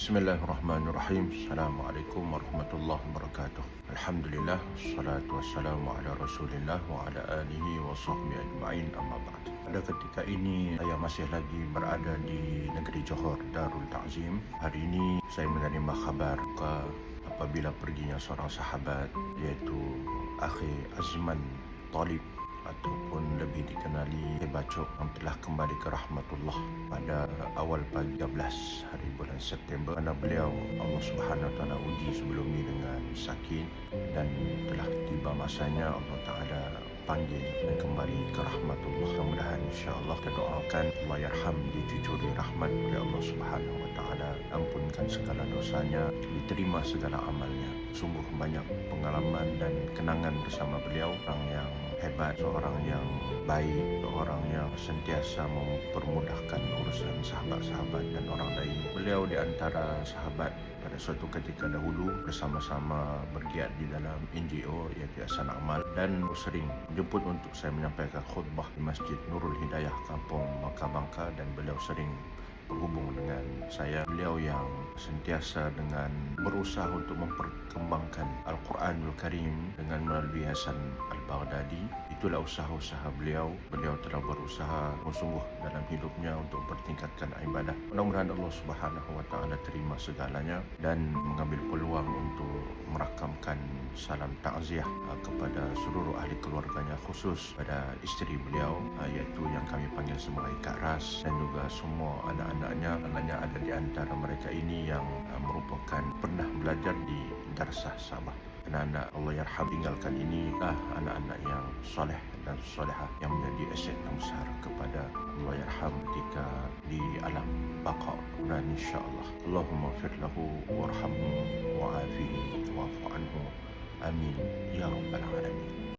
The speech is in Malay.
Bismillahirrahmanirrahim. Assalamualaikum warahmatullahi wabarakatuh. Alhamdulillah, salatu wassalamu ala Rasulillah wa ala alihi wa sahbihi ajma'in amma ba'd. Pada ketika ini saya masih lagi berada di negeri Johor Darul Ta'zim. Hari ini saya menerima khabar ke apabila perginya seorang sahabat iaitu Akhi Azman Talib ataupun lebih dikenali Bacok yang telah kembali ke rahmatullah pada awal pagi 13 hari bulan September kerana beliau Allah Subhanahu Taala uji sebelum ini dengan sakit dan telah tiba masanya Allah Taala panggil dan kembali ke rahmatullah. Mudah-mudahan insyaAllah kita doakan Allah yarham dicucuri rahmat oleh Allah Subhanahu Wa Taala ampunkan segala dosanya diterima segala amalnya. Sungguh banyak pengalaman dan kenangan bersama beliau. Orang yang hebat, seorang yang baik, seorang yang sentiasa mempermudahkan urusan sahabat-sahabat dan orang lain. Beliau di antara sahabat pada suatu ketika dahulu bersama-sama bergiat di dalam NGO iaitu Yayasan Amal dan sering jemput untuk saya menyampaikan khutbah di Masjid Nurul Hidayah Kampung Bangka dan beliau sering berhubung dengan saya beliau yang sentiasa dengan berusaha untuk memperkembangkan Al-Quranul Karim dengan melalui Hasan Al-Baghdadi. Itulah usaha-usaha beliau. Beliau telah berusaha sungguh dalam hidupnya untuk bertingkatkan ibadah. Mudah-mudahan Allah Subhanahu wa taala terima segalanya dan mengambil peluang untuk merakamkan salam takziah uh, kepada seluruh ahli keluarganya khusus pada isteri beliau uh, iaitu yang kami panggil sebagai Kak Ras dan juga semua anak-anaknya anaknya ada di antara mereka ini yang uh, merupakan pernah belajar di Darsah Sabah. Anak-anak Allah Yarham tinggalkan ini lah anak-anak yang soleh dan soleha yang menjadi aset yang besar kepada Allah Yarham ketika di alam baqa dan insyaAllah Allahumma firlahu warhamhu wa'afihi wa'afu anhu. Amin. Ya Rabbal Alamin